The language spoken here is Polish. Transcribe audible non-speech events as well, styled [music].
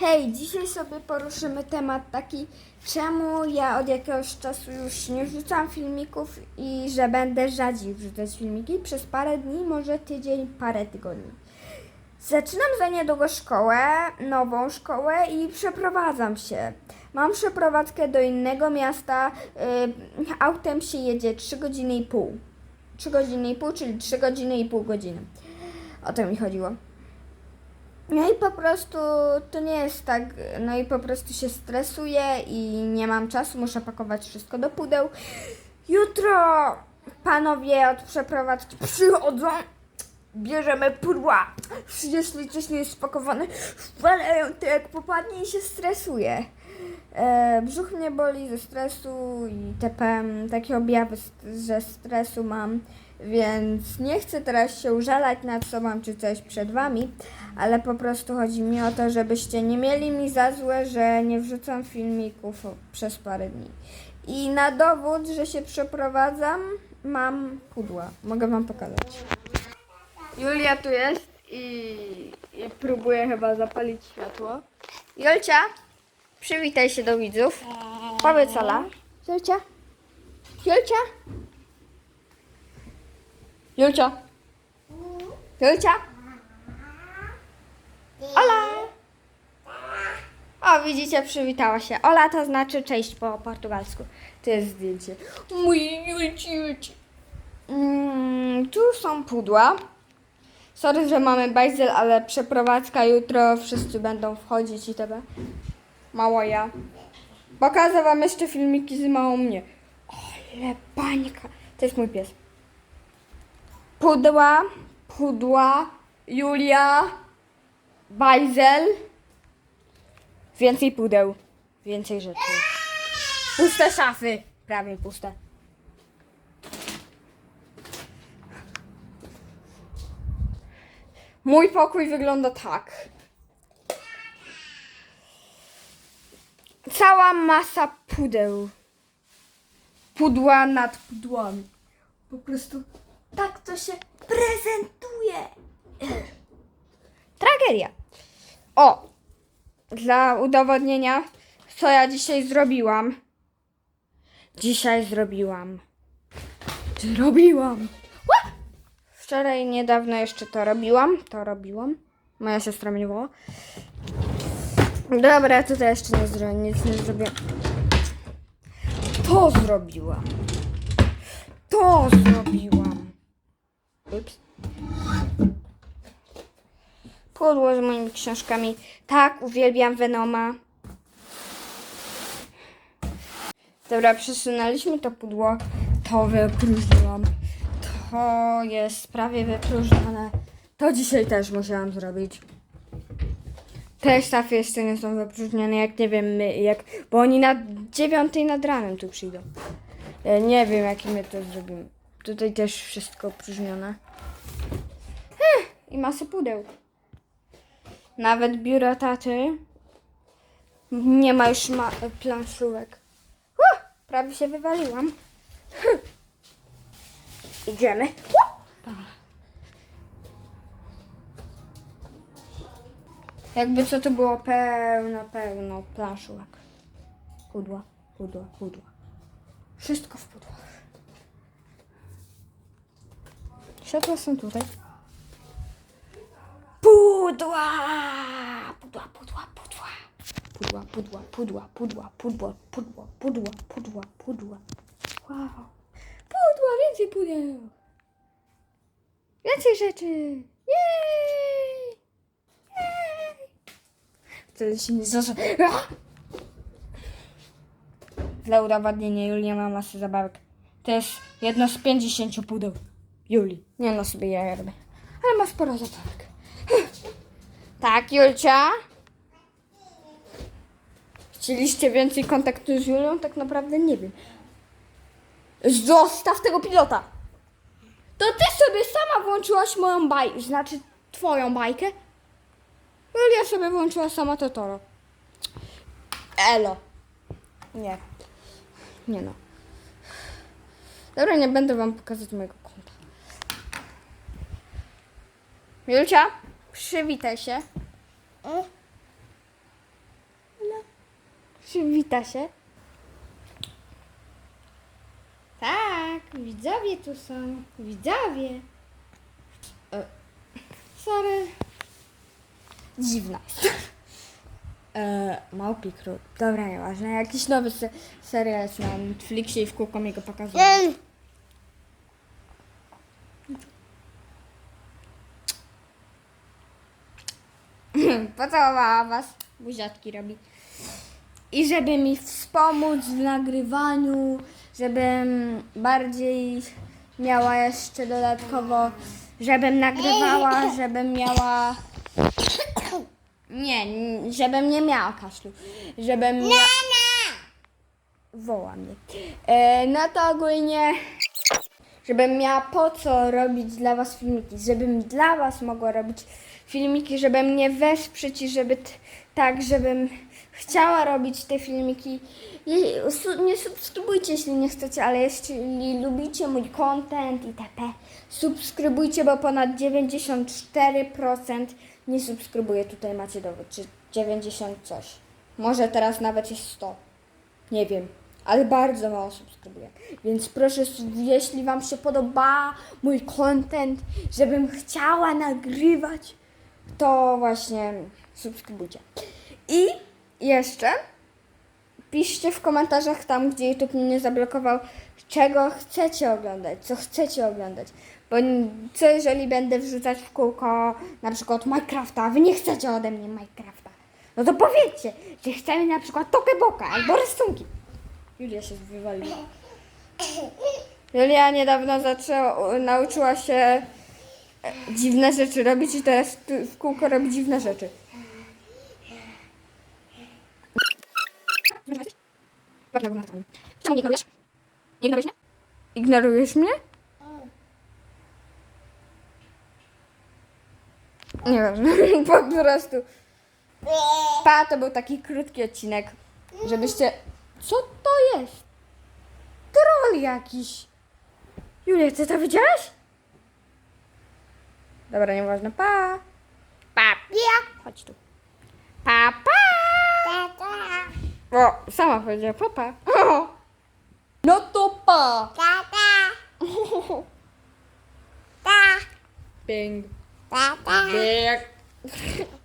Hej, dzisiaj sobie poruszymy temat taki, czemu ja od jakiegoś czasu już nie wrzucam filmików i że będę rzadziej wrzucać filmiki przez parę dni, może tydzień, parę tygodni. Zaczynam za niedługo szkołę, nową szkołę i przeprowadzam się. Mam przeprowadzkę do innego miasta, y, autem się jedzie 3 godziny i pół. 3 godziny i pół, czyli 3 godziny i pół godziny. O to mi chodziło. No i po prostu to nie jest tak, no i po prostu się stresuję i nie mam czasu, muszę pakować wszystko do pudeł. Jutro panowie od przeprowadzki przychodzą, bierzemy pudła, jeśli coś nie jest spakowane, wpalają to jak popadnie i się stresuję. E, brzuch mnie boli ze stresu i TP, takie objawy, że stresu mam, więc nie chcę teraz się użalać nad sobą czy coś przed wami, ale po prostu chodzi mi o to, żebyście nie mieli mi za złe, że nie wrzucam filmików przez parę dni. I na dowód, że się przeprowadzam, mam pudła. Mogę wam pokazać. Julia tu jest i, i próbuje chyba zapalić światło. Jolcia, przywitaj się do widzów. Powiedz Ola. Jolcia? Jolcia? Jolcia? Jolcia? Ola! O, widzicie, przywitała się. Ola to znaczy cześć po portugalsku. To jest zdjęcie. Mój Julci, Julci. Mm, tu są pudła. Sorry, że mamy bajzel, ale przeprowadzka jutro, wszyscy będą wchodzić i tebe. Mało ja. Pokażę wam jeszcze filmiki z małą mnie. Ale bańka. To jest mój pies. Pudła, pudła, Julia, bajzel. Więcej pudeł, więcej rzeczy. Puste szafy, prawie puste. Mój pokój wygląda tak. Cała masa pudeł. Pudła nad pudłami. Po prostu tak to się prezentuje. Tragedia. O! Dla udowodnienia, co ja dzisiaj zrobiłam. Dzisiaj zrobiłam. Zrobiłam. Ła! Wczoraj niedawno jeszcze to robiłam. To robiłam. Moja siostra mnie woła. Dobra, tutaj jeszcze nie zrobiłam. Nic nie zrobiłam. To zrobiłam. To zrobiłam. Ups. Pudło z moimi książkami. Tak, uwielbiam Venoma. Dobra, przesunęliśmy to pudło. To wypróżniłam. To jest prawie wypróżnione. To dzisiaj też musiałam zrobić. Te szafy jeszcze nie są wypróżnione, jak nie wiem, my, jak, bo oni na dziewiątej nad ranem tu przyjdą. Ja nie wiem, jakie my to zrobimy. Tutaj też wszystko opróżnione. Ech, I masę pudeł. Nawet biuro taty nie ma już ma planszówek. Uh, prawie się wywaliłam. Hm. Idziemy. Uh. Jakby co to było pełno, pełno planszówek. Pudła, pudła, pudła. Wszystko w pudłach. Światła są tutaj. Pudła! Pudła, pudła, pudła. Pudła, pudła, pudła, pudła, pudła, pudła, pudła, pudła, pudła. Wow. Pudła, więcej pudeł. Więcej rzeczy. Jej! Wtedy się nie zasa... Dla udowodnienia Julia ma masę zabawek. To jest jedno z 50 pudeł. Juli. Nie no sobie ja robię. Ale ma sporo zabawek. [laughs] Tak, Julcia? Chcieliście więcej kontaktu z Julią? Tak naprawdę nie wiem. Zostaw tego pilota! To ty sobie sama włączyłaś moją bajkę, znaczy twoją bajkę. Julia sobie włączyła sama Totoro. Elo. Nie. Nie no. Dobra, nie będę wam pokazać mojego konta. Julcia, przywitaj się. Przywita się. Tak, widzowie tu są. Widzowie. E, sorry. Dziwna. E, Małpi Król. Dobra, nieważne. Jakiś nowy se serial jest na Netflixie i w kółko mi go pokazują. [clears throat] Pocałowała was. Buziatki robi. I żeby mi wspomóc w nagrywaniu, żebym bardziej miała jeszcze dodatkowo, żebym nagrywała, żebym miała... [clears throat] Nie, żebym nie miała kaszlu. Żebym miała... Woła mnie. E, no to ogólnie, żebym miała po co robić dla was filmiki, żebym dla was mogła robić filmiki, żeby mnie wesprzeć i żeby tak, żebym chciała robić te filmiki. Nie subskrybujcie, jeśli nie chcecie, ale jeśli lubicie mój content itp. Subskrybujcie, bo ponad 94% nie subskrybuje. Tutaj macie dowód, czy 90 coś. Może teraz nawet jest 100. Nie wiem, ale bardzo mało subskrybuje. Więc proszę, jeśli Wam się podoba mój content, żebym chciała nagrywać, to właśnie subskrybujcie. I jeszcze piszcie w komentarzach tam, gdzie YouTube mnie zablokował, czego chcecie oglądać, co chcecie oglądać. Bo co jeżeli będę wrzucać w kółko na przykład Minecrafta, a wy nie chcecie ode mnie Minecrafta, no to powiedzcie, że chcemy na przykład Tokeboka albo rysunki. Julia się wywaliła. Julia niedawno zaczęła, nauczyła się dziwne rzeczy robić i teraz w kółko robi dziwne rzeczy. Czemu nie ignorujesz? Nie ignorujesz mnie? Ignorujesz mnie? Nie wiem, [laughs] po prostu. Pa, to był taki krótki odcinek, żebyście... Co to jest? Troll jakiś. Julia, ty to widziałaś? Dobra, nieważne. Pa. Pa, pia. Chodź tu. Pa, pa. O, sama powiedziała papa. O. [laughs] No to pa. [laughs] Ping. Ping. [laughs]